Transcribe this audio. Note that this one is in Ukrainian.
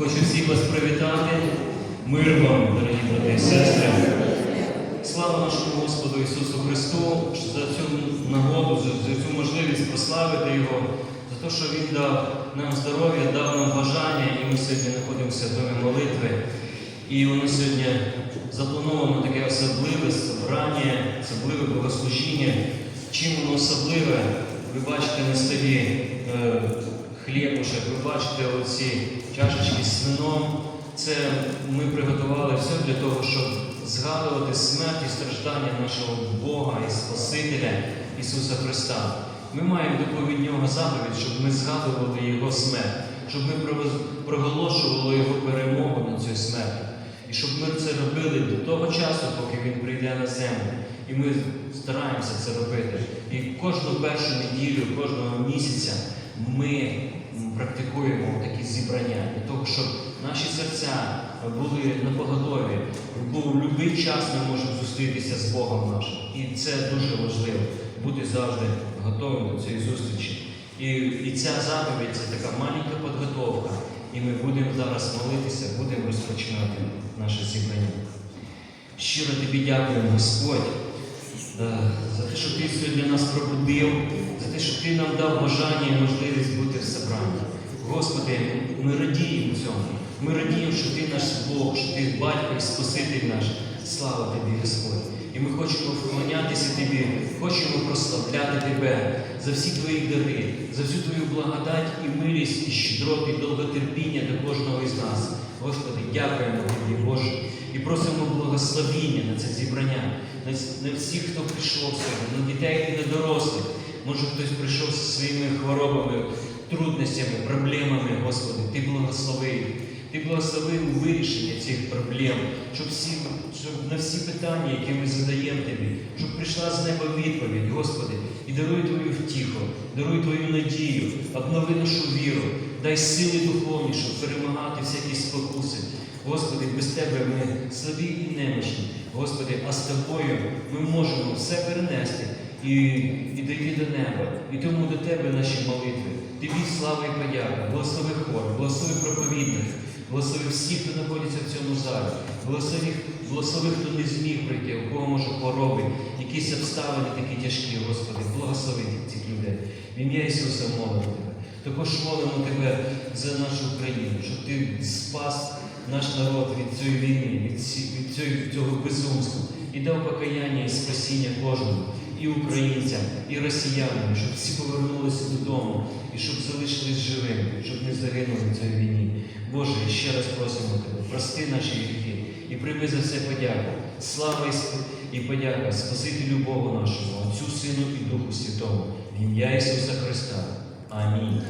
Хочу всіх вас привітати. Мир вам, дорогі брати і сестри. Слава нашому Господу Ісусу Христу за цю нагоду, за, цю можливість прославити Його, за те, що Він дав нам здоров'я, дав нам бажання, і ми сьогодні знаходимося в домі молитви. І воно сьогодні заплановано таке особливе собрання, особливе богослужіння. Чим воно особливе? Ви бачите на столі е, хлібушек, ви бачите оці чашечки з вином. Це ми приготували все для того, щоб згадувати смерть і страждання нашого Бога і Спасителя Ісуса Христа. Ми маємо таку від Нього заповідь, щоб ми згадували Його смерть, щоб ми проголошували Його перемогу над цією смертю. І щоб ми це робили до того часу, поки Він прийде на землю. І ми стараємося це робити. І кожну першу неділю, кожного місяця ми практикуємо такі зібрання для того, щоб наші серця були на поготові. Бо в будь-який час ми можемо зустрітися з Богом нашим. І це дуже важливо бути завжди готовим до цієї зустрічі. І, і ця заповідь це така маленька підготовка. І ми будемо зараз молитися, будемо розпочинати наше зібрання. Щиро тобі дякуємо, Господь, е, за те, що ти сьогодні нас пробудив, за те, що ти нам дав бажання і можливість бути в собранні. Господи, ми радіємо цьому. Ми радіємо, що ти наш Бог, що ти батько і Спаситель наш. Слава тобі, Господь. І ми хочемо вклонятися Тобі, хочемо прославляти Тебе за всі Твої дари, за всю Твою благодать і милість, і щедроту, і довготерпіння до кожного із нас. Господи, дякуємо Тобі, Боже, і просимо благословіння на це зібрання, на всіх, хто прийшов сьогодні, на дітей і на дорослих. Може, хтось прийшов зі своїми хворобами, трудностями, проблемами, Господи, Ти благослови. Ти благослови у вирішення цих проблем, щоб, всі, щоб на всі питання, які ми задаємо тобі, щоб прийшла з неба відповідь, Господи, і даруй Твою втіху, даруй Твою надію, обнови нашу віру, дай сили духовні, щоб перемагати всякі спокуси. Господи, без Тебе ми слабі і немощні. Господи, а з Тобою ми можемо все перенести і, і дійти до неба. І тому до Тебе наші молитви. Тобі слава і подяка, благослови хор, благослови проповідних, благослови всіх, хто знаходиться в цьому залі, благослови, благослови, хто не зміг прийти, у кого може хвороби, якісь обставини такі тяжкі, Господи, благослови цих людей. В ім'я Ісуса молимо Тебе. Також молимо Тебе за нашу Україну, щоб Ти спас наш народ від цієї війни, від цього безумства і дав покаяння і спасіння кожному, і українцям, і росіянам, щоб всі повернулися додому і щоб залишились живими, щоб не загинули в цій війні. Боже, ще раз просимо Тебе, прости наші гріхи і прийми за все подяку. Слава і подяка Спасителю Богу нашому, Отцю, Сину і Духу Святому, в ім'я Ісуса Христа. Амінь.